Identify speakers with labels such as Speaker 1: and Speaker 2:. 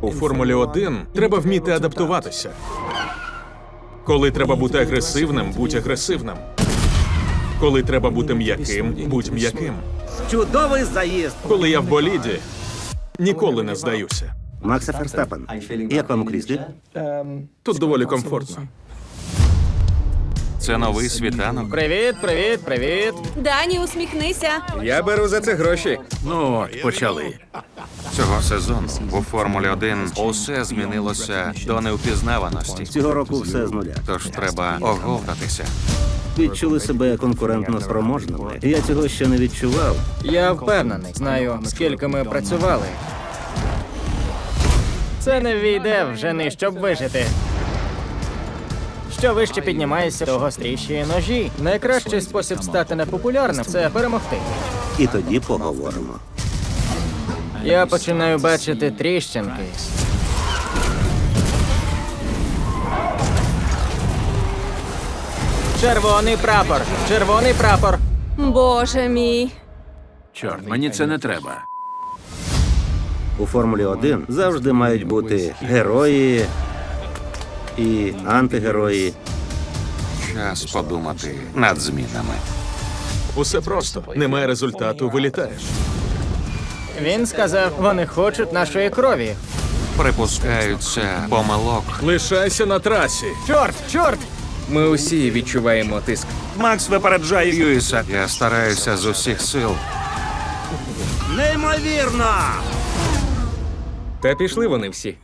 Speaker 1: У Формулі 1 треба вміти адаптуватися. Коли треба бути агресивним, будь агресивним. Коли треба бути м'яким, будь м'яким.
Speaker 2: Чудовий заїзд.
Speaker 1: Коли я в боліді, ніколи не здаюся.
Speaker 2: Макса Ферстапен. Як вам у кріслі?
Speaker 1: Тут доволі комфортно.
Speaker 3: Це новий світанок.
Speaker 4: Привіт, привіт, привіт.
Speaker 5: Дані, усміхнися.
Speaker 6: Я беру за це гроші.
Speaker 3: Ну от, почали. Цього сезону у Формулі 1 усе змінилося до невпізнаваності.
Speaker 2: Цього року все з нуля.
Speaker 3: Тож треба оговтатися.
Speaker 2: Відчули себе конкурентно спроможними. Я цього ще не відчував.
Speaker 4: Я впевнений, знаю, скільки ми працювали. Це не війде в жени, щоб вижити. Що вище піднімаєшся, то гостріші ножі. Найкращий спосіб стати непопулярним це перемогти.
Speaker 2: І тоді поговоримо.
Speaker 4: Я починаю бачити тріщинки. Червоний прапор! Червоний прапор!
Speaker 5: Боже мій.
Speaker 3: Чорт, мені це не треба.
Speaker 2: У Формулі 1 завжди мають бути герої і антигерої.
Speaker 3: Час подумати над змінами.
Speaker 1: Усе просто. Немає результату, вилітаєш.
Speaker 4: Він сказав, вони хочуть нашої крові.
Speaker 3: Припускаються помилок.
Speaker 1: Лишайся на трасі.
Speaker 4: Чорт, чорт!
Speaker 6: Ми усі відчуваємо тиск.
Speaker 3: Макс випереджає Льюіса. Я стараюся з усіх сил.
Speaker 2: Неймовірно!
Speaker 6: Та пішли вони всі.